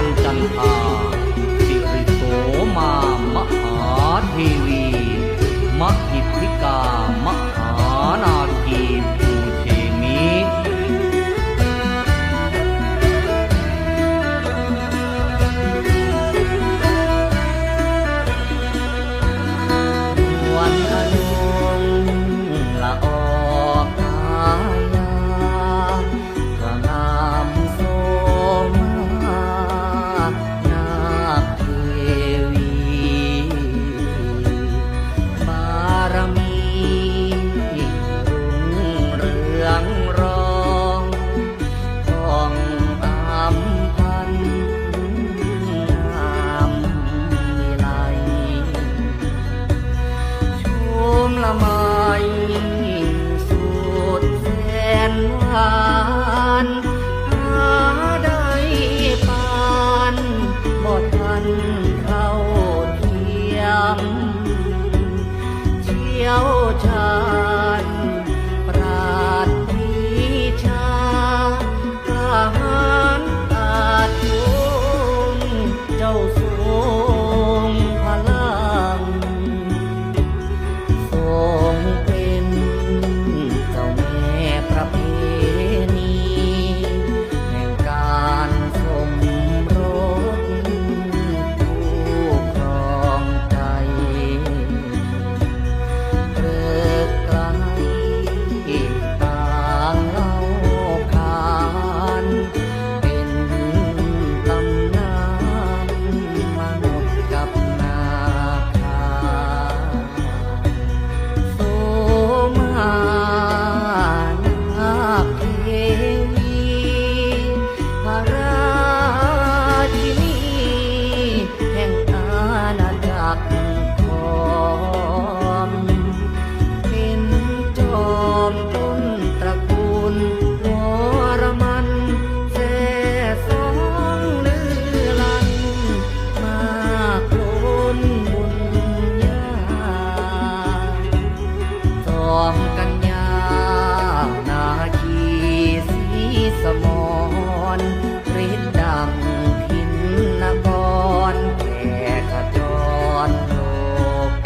นันจันทาสิริโสมามหาเทีวี ละไมสุดแสนหวานหาได้ปานบ่ทันเข้าเทียมเชี่ยวชา